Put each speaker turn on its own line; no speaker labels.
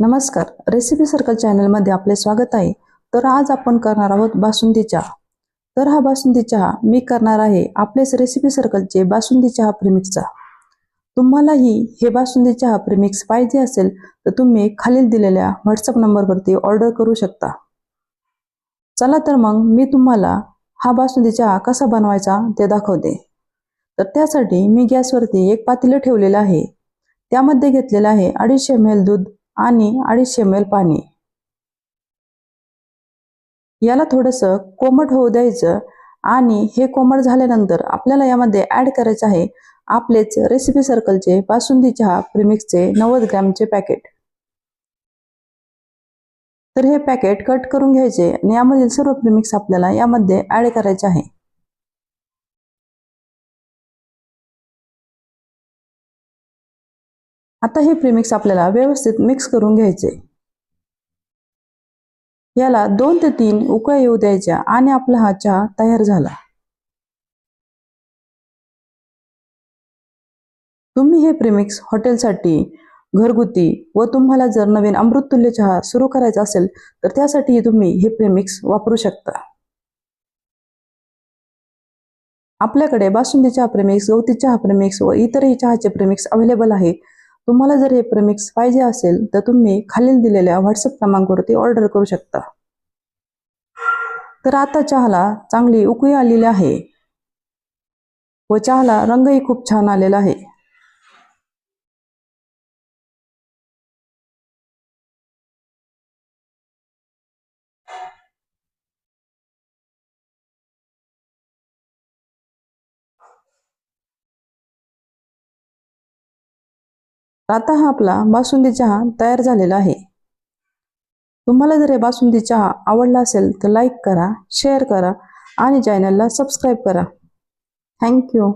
नमस्कार. Recipe circle चॅनलमध्ये आपले स्वागत आहे. तर आज आपण करणार आहोत बासुंदी चहा. तर हा बासुंदी चहा मी करणार आहे आपलेच रेसिपी सर्कलचे बासुंदी चहा प्रिमिक्सचा तुम्हालाही हे बासुंदी चहा प्रिमिक्स पाहिजे असेल तर तुम्ही खालील दिलेल्या व्हॉट्सअप नंबरवरती ऑर्डर करू शकता. चला तर मग मी तुम्हाला हा बासुंदी चहा कसा बनवायचा ते दाखवते. तर त्यासाठी मी गॅसवरती एक पातेलं ठेवलेलं आहे. त्यामध्ये घेतलेलं आहे अडीचशे एम एल दूध आणि अडीचशे एम एल पाणी. याला थोडंसं कोमट होऊ द्यायचं आणि हे कोमट झाल्यानंतर आपल्याला यामध्ये ॲड करायचं आहे आपलेच रेसिपी सर्कलचे बासुंदी चहा प्रिमिक्सचे नव्वद ग्रॅमचे पॅकेट तर हे पॅकेट कट करून घ्यायचे आणि यामधील सर्व प्रिमिक्स आपल्याला यामध्ये ॲड करायचे आहे. आता हे प्रीमिक्स आपल्याला व्यवस्थित मिक्स करून घ्यायचे. याला दोन ते तीन उकळ्या येऊ द्यायच्या आणि आपला हा चहा तयार झाला. तुम्ही हे प्रीमिक्स हॉटेलसाठी घरगुती व तुम्हाला जर नवीन अमृततुल्य चहा सुरू करायचा असेल तर त्यासाठी तुम्ही हे प्रीमिक्स वापरू शकता. आपल्याकडे बासुंदी चहा प्रेमिक्स गवती चहा प्रेमिक्स व इतरही चहाचे प्रेमिक्स अवेलेबल आहे. तुम्हाला जर हे प्रेमिक्स पाहिजे असेल तर तुम्ही खालील दिलेल्या व्हॉट्सअप क्रमांकावरती ऑर्डर करू शकता. तर आता चहाला चांगली उकळी आलेली आहे. व चहाला रंगही खूप छान आलेला आहे. आता हा आपला बासुंदी चहा तयार झालेला आहे. तुम्हाला जर हे बासुंदी चहा आवडला असेल तर लाईक करा शेअर करा आणि चॅनलला सबस्क्राईब करा. थँक्यू